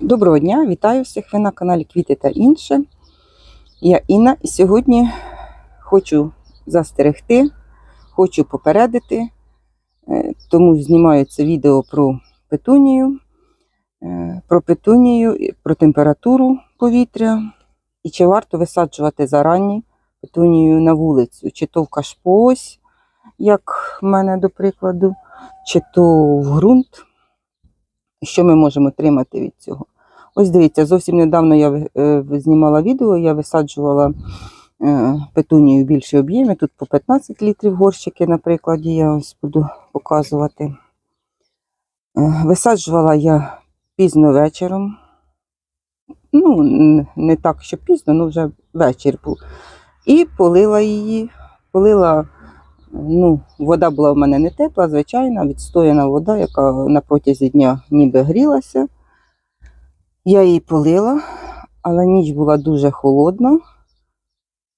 Доброго дня, вітаю всіх! Ви на каналі Квіти та інше. Я Інна і сьогодні хочу застерегти, хочу попередити, е, тому знімаю це відео про петунію, е, про петунію, про температуру повітря і чи варто висаджувати зарані петунію на вулицю, чи то в кашпось, як в мене до прикладу, чи то в ґрунт. Що ми можемо отримати від цього? Ось дивіться, зовсім недавно я е, знімала відео, я висаджувала е, петунію в більшій об'ємі. Тут по 15 літрів горщики, на прикладі, я ось буду показувати. Е, Висаджувала я пізно вечором. Ну, не так, що пізно, ну вже вечір був. І полила її. Полила, ну, вода була в мене не тепла, звичайна, відстояна вода, яка на протязі дня ніби грілася. Я її полила, але ніч була дуже холодна.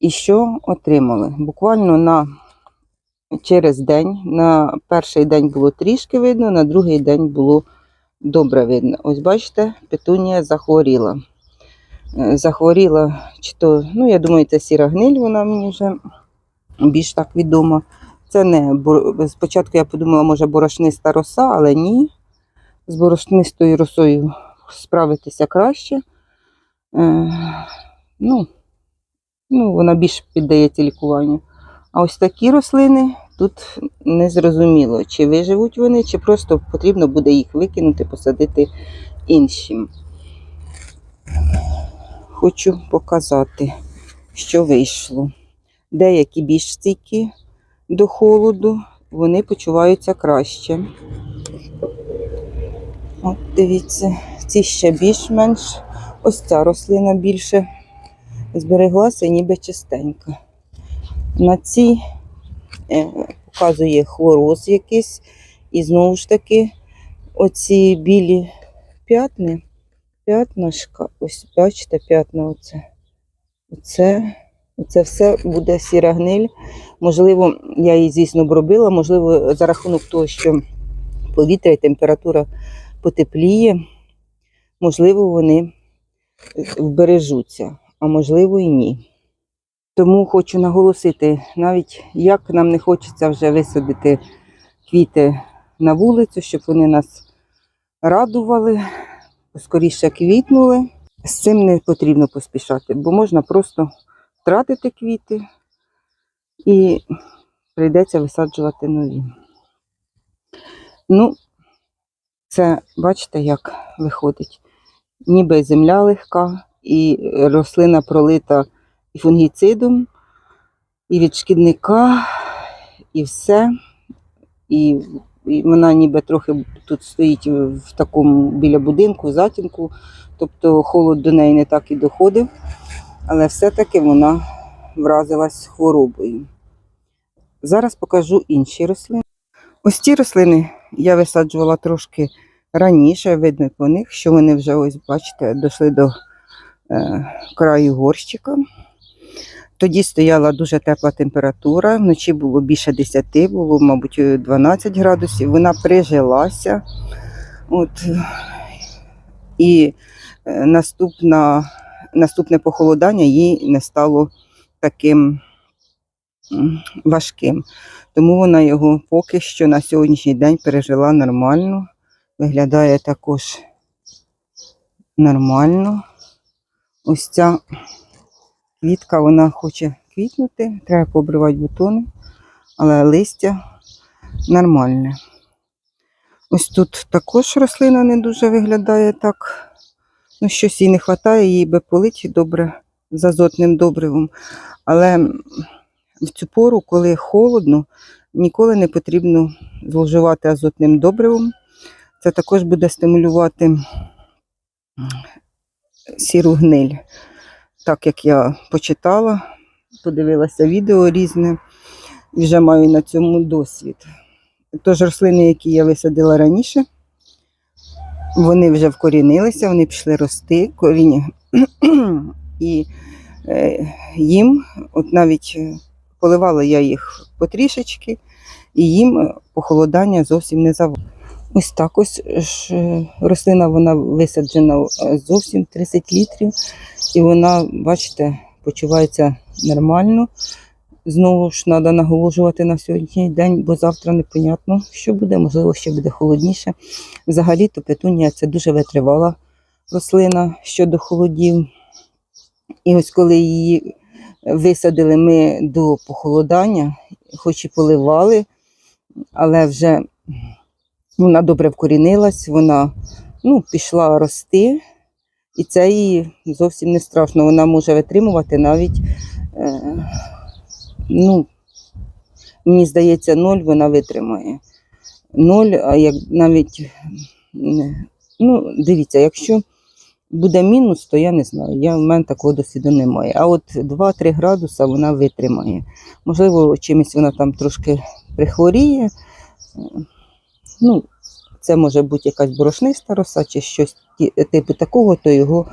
І що отримали? Буквально на через день, на перший день було трішки видно, на другий день було добре видно. Ось бачите, петунія захворіла. Е, Захворіла, чи то, ну, я думаю, це сіра гниль, вона мені вже більш так відома. Це не спочатку я подумала, може, борошниста роса, але ні. З борошнистою росою справитися краще. Е, ну, ну, вона більш піддається лікуванню. А ось такі рослини тут не зрозуміло, чи виживуть вони, чи просто потрібно буде їх викинути, посадити іншим. Хочу показати, що вийшло. Деякі більш стійкі до холоду, вони почуваються краще. От дивіться, ці ще більш-менш. Ось ця рослина більше збереглася, ніби чистенька. На цій е, показує хлороз якийсь. І знову ж таки, оці білі п'ятни, п'ятнашка, ось бачите, п'ятна оце. Оце, оце все буде сіра гниль. Можливо, я її, звісно, обробила, можливо, за рахунок того, що повітря і температура потепліє, можливо, вони вбережуться, а можливо і ні. Тому хочу наголосити, навіть як нам не хочеться вже висадити квіти на вулицю, щоб вони нас радували, скоріше квітнули. З цим не потрібно поспішати, бо можна просто втратити квіти і прийдеться висаджувати нові. Ну, це бачите, як виходить. Ніби земля легка, і рослина пролита і фунгіцидом, і від шкідника, і все. І, і вона ніби трохи тут стоїть в такому біля будинку, затінку, тобто холод до неї не так і доходив, але все-таки вона вразилась хворобою. Зараз покажу інші рослини. Ось ці рослини я висаджувала трошки раніше, видно по них, що вони вже ось, бачите, дійшли до е, краю горщика. Тоді стояла дуже тепла температура, вночі було більше 10, було, мабуть, 12 градусів. Вона прижилася. От, і е, наступна, наступне похолодання їй не стало таким важким. Тому вона його поки що на сьогоднішній день пережила нормально. Виглядає також нормально. Ось ця квітка, вона хоче квітнути, треба пообривати бутони, але листя нормальне. Ось тут також рослина не дуже виглядає так. Ну, щось їй не вистачає, їй би полить добре з азотним добривом. Але в цю пору, коли холодно, ніколи не потрібно зловживати азотним добривом. Це також буде стимулювати сіру гниль. Так як я почитала, подивилася відео різне і вже маю на цьому досвід. Тож рослини, які я висадила раніше, вони вже вкорінилися, вони пішли рости, коріння. І е, їм, от навіть е, поливала я їх потрішечки, і їм е, похолодання зовсім не завадило. Ось так ось рослина вона висаджена зовсім 30 літрів, і вона, бачите, почувається нормально. Знову ж треба наголошувати на сьогоднішній день, бо завтра непонятно, що буде, можливо, ще буде холодніше. Взагалі-то петунія це дуже витривала рослина щодо холодів. І ось коли її висадили ми до похолодання, хоч і поливали, але вже вона добре вкорінилась, вона ну, пішла рости, і це їй зовсім не страшно. Вона може витримувати навіть, е, ну, мені здається, ноль вона витримає. Ноль, а як навіть, ну, дивіться, якщо буде мінус, то я не знаю. Я, в мене такого досвіду немає. А от 2-3 градуса вона витримає. Можливо, чимось вона там трошки прихворіє. Ну, це може бути якась борошниста роса чи щось типу такого, то його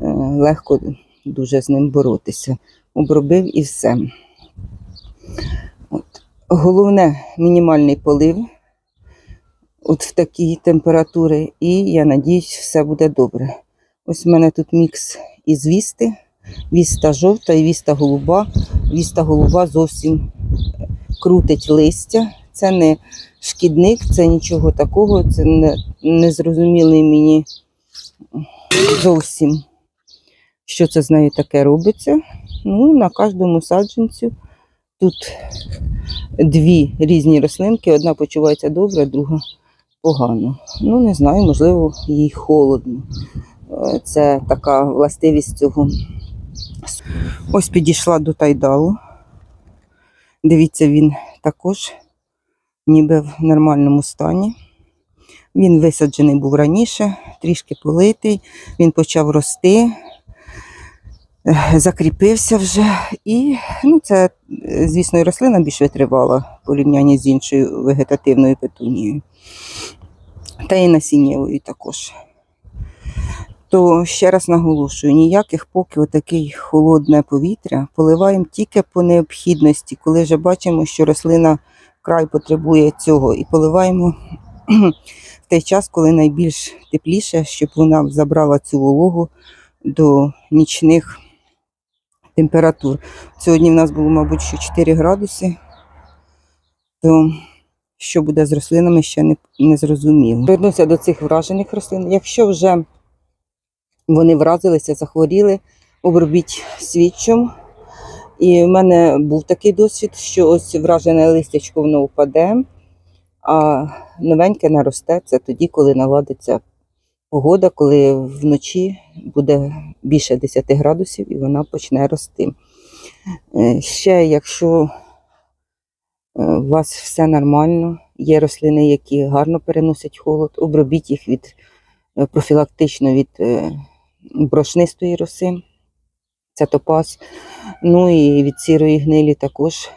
е, легко дуже з ним боротися. Обробив і все. От. Головне мінімальний полив от в такій температури, і я надіюсь, все буде добре. Ось у мене тут мікс із вісти, віста жовта і віста голуба. Віста голуба зовсім крутить листя. Це не шкідник, це нічого такого, це не, незрозумілий мені зовсім, що це з нею таке робиться. Ну, на кожному саджанцю тут дві різні рослинки, одна почувається добре, друга погано. Ну, не знаю, можливо, їй холодно. Е, Це така властивість цього. Ось підійшла до тайдалу. Дивіться, він також ніби в нормальному стані. Він висаджений був раніше, трішки политий, він почав рости, закріпився вже. І ну, це, звісно, і рослина більш витривала в порівнянні з іншою вегетативною петунією. Та і насіннєвою також. То ще раз наголошую, ніяких поки отакий холодне повітря поливаємо тільки по необхідності, коли вже бачимо, що рослина вкрай потребує цього, і поливаємо в той час, коли найбільш тепліше, щоб вона забрала цю вологу до нічних температур. Сьогодні в нас було, мабуть, що 4 градуси, то що буде з рослинами, ще не, не зрозуміло. Вернуся до цих вражених рослин. Якщо вже вони вразилися, захворіли, обробіть свідчом. І в мене був такий досвід, що ось вражене листячко воно впаде, а новеньке наросте. Це тоді, коли наладиться погода, коли вночі буде більше 10 градусів і вона почне рости. Е, Ще, якщо е, у вас все нормально, є рослини, які гарно переносять холод, обробіть їх від е, профілактично від брошнистої роси, це топаз. Ну і від сірої гнилі також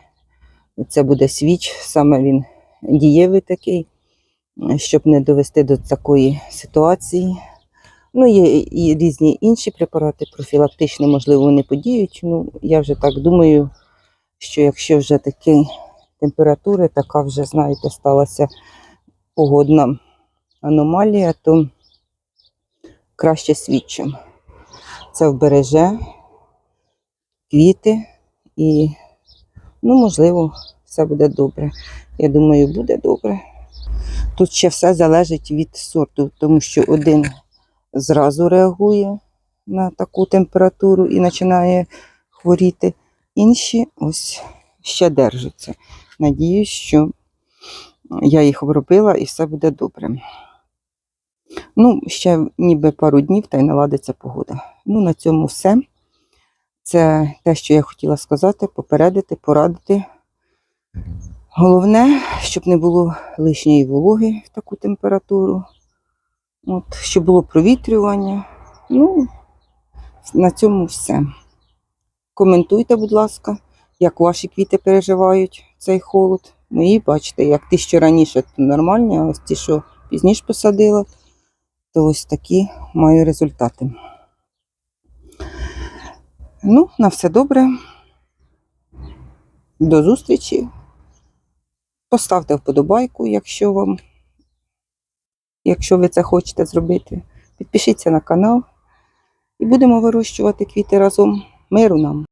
це буде свіч, саме він дієвий такий, щоб не довести до такої ситуації. Ну, є і різні інші препарати, профілактичні, можливо, вони подіють. Ну, я вже так думаю, що якщо вже такі температури, така вже, знаєте, сталася погодна аномалія, то краще свідчим. Це вбереже квіти і, ну, можливо, все буде добре. Я думаю, буде добре. Тут ще все залежить від сорту, тому що один зразу реагує на таку температуру і починає хворіти. Інші ось ще держаться. Надіюсь, що я їх обробила і все буде добре. Ну, ще ніби пару днів та й наладиться погода. Ну, на цьому все. Це те, що я хотіла сказати, попередити, порадити. Головне, щоб не було лишньої вологи в таку температуру. От, щоб було провітрювання. Ну, на цьому все. Коментуйте, будь ласка, як ваші квіти переживають цей холод. Мої, бачите, як ті, що раніше, то нормальні, а ось ті, що пізніше посадила, то ось такі маю результати. Ну, на все добре. До зустрічі. Поставте вподобайку, якщо вам якщо ви це хочете зробити. Підпишіться на канал і будемо вирощувати квіти разом. Миру нам!